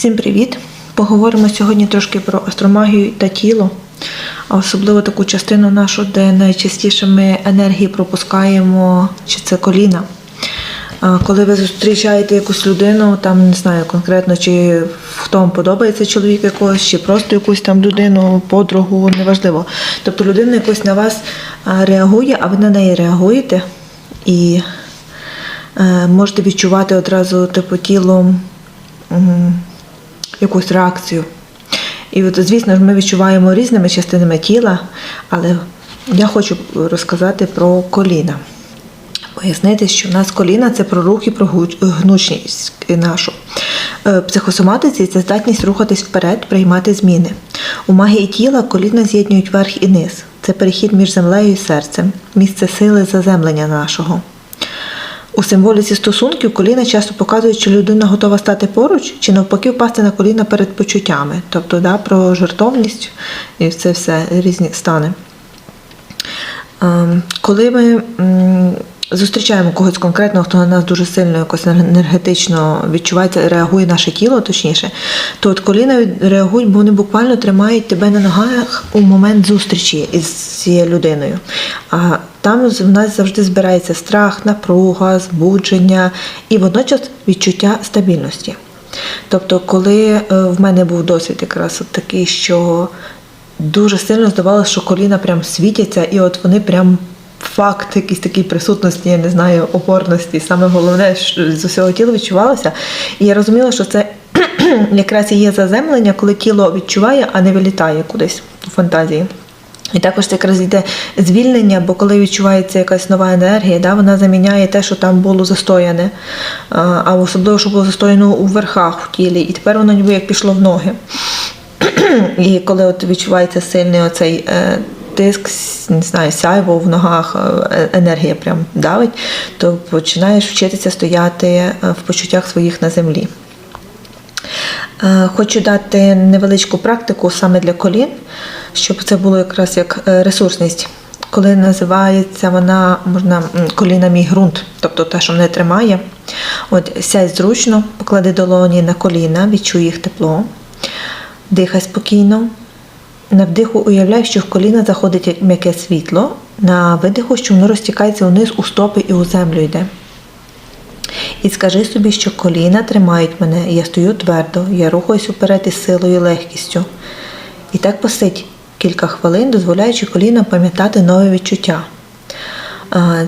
Всім привіт! Поговоримо сьогодні трошки про астромагію та тіло, а особливо таку частину нашу, де найчастіше ми енергії пропускаємо, чи це коліна. Коли ви зустрічаєте якусь людину, там не знаю конкретно, чи хто вам подобається чоловік якогось, чи просто якусь там людину, подругу, неважливо. Тобто людина якось на вас реагує, а ви на неї реагуєте і е, можете відчувати одразу типу тілом якусь реакцію. І от, звісно ж, ми відчуваємо різними частинами тіла, але я хочу розказати про коліна. Пояснити, що в нас коліна це про рух і про гнучність нашу. Е, психосоматиці це здатність рухатись вперед, приймати зміни. У магії тіла коліна з'єднують верх і низ. Це перехід між землею і серцем, місце сили заземлення нашого. У символіці стосунків коліна часто показують, що людина готова стати поруч, чи навпаки впасти на коліна перед почуттями, тобто да, про жертовність і це все різні стани. Ем, Коли ми зустрічаємо когось конкретного, хто на нас дуже сильно якось енергетично відчувається, реагує наше тіло, точніше, то от коліна реагують, бо вони буквально тримають тебе на ногах у момент зустрічі із цією людиною. Там в нас завжди збирається страх, напруга, збудження і водночас відчуття стабільності. Тобто, коли е, в мене був досвід якраз от такий, що дуже сильно здавалося, що коліна прям світяться, і от вони прям факт якийсь такий присутності, я не знаю, опорності. Саме головне що з усього тіла відчувалося. І я розуміла, що це якраз і є заземлення, коли тіло відчуває, а не вилітає кудись у фантазії. І також це якраз йде звільнення, бо коли відчувається якась нова енергія, да, вона заміняє те, що там було застояне, а особливо, що було застояно у верхах в тілі, і тепер воно ніби як пішло в ноги. І коли от відчувається сильний оцей е, тиск, не знаю, сяйво в ногах, е, енергія прям давить, то починаєш вчитися стояти е, в почуттях своїх на землі. Хочу дати невеличку практику саме для колін, щоб це було якраз як е, ресурсність. Коли називається вона можна коліна мій ґрунт, тобто те, що мене тримає. От сядь зручно, поклади долоні на коліна, відчуй їх тепло, дихай спокійно. На вдиху уявляй, що в коліна заходить м'яке світло, на видиху, що воно розтікається униз у стопи і у землю йде. І скажи собі, що коліна тримають мене, я стою твердо, я рухаюсь уперед із силою і легкістю. І так посидь кілька хвилин, дозволяючи колінам пам'ятати нове відчуття.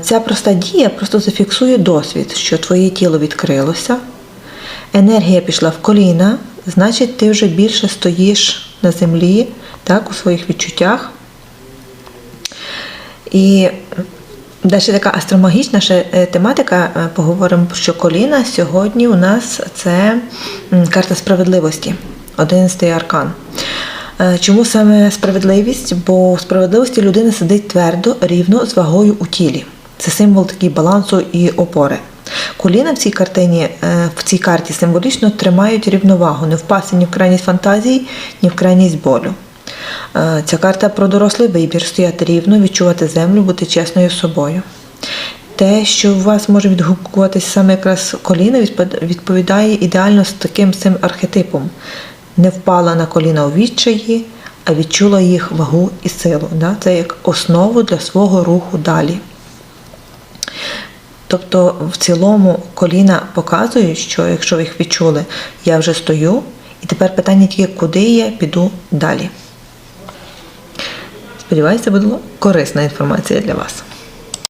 Ця проста дія просто зафіксує досвід, що твоє тіло відкрилося, енергія пішла в коліна, значить, ти вже більше стоїш на землі, так, у своїх відчуттях. І далі така астромагічна е, тематика. Е, Поговоримо, що коліна сьогодні у нас це карта справедливості, 11 аркан. Е, Чому саме справедливість? Бо у справедливості людина сидить твердо, рівно з вагою у тілі. Це символ такий балансу і опори. Коліна в цій картині, е, в цій карті символічно тримають рівновагу, не впасти ні в крайність фантазії, ні в крайність болю. Е, Ця карта про дорослий вибір стояти рівно, відчувати землю, бути чесною собою. Те, що у вас може відгукуватись саме якраз коліна, відповідає ідеально з таким цим архетипом. Не впала на коліна у відчаї, а відчула їх вагу і силу. Да? Це як основу для свого руху далі. Тобто, в цілому коліна показують, що якщо ви їх відчули, я вже стою, і тепер питання тільки, куди я піду далі. Сподіваюся, це була корисна інформація для вас.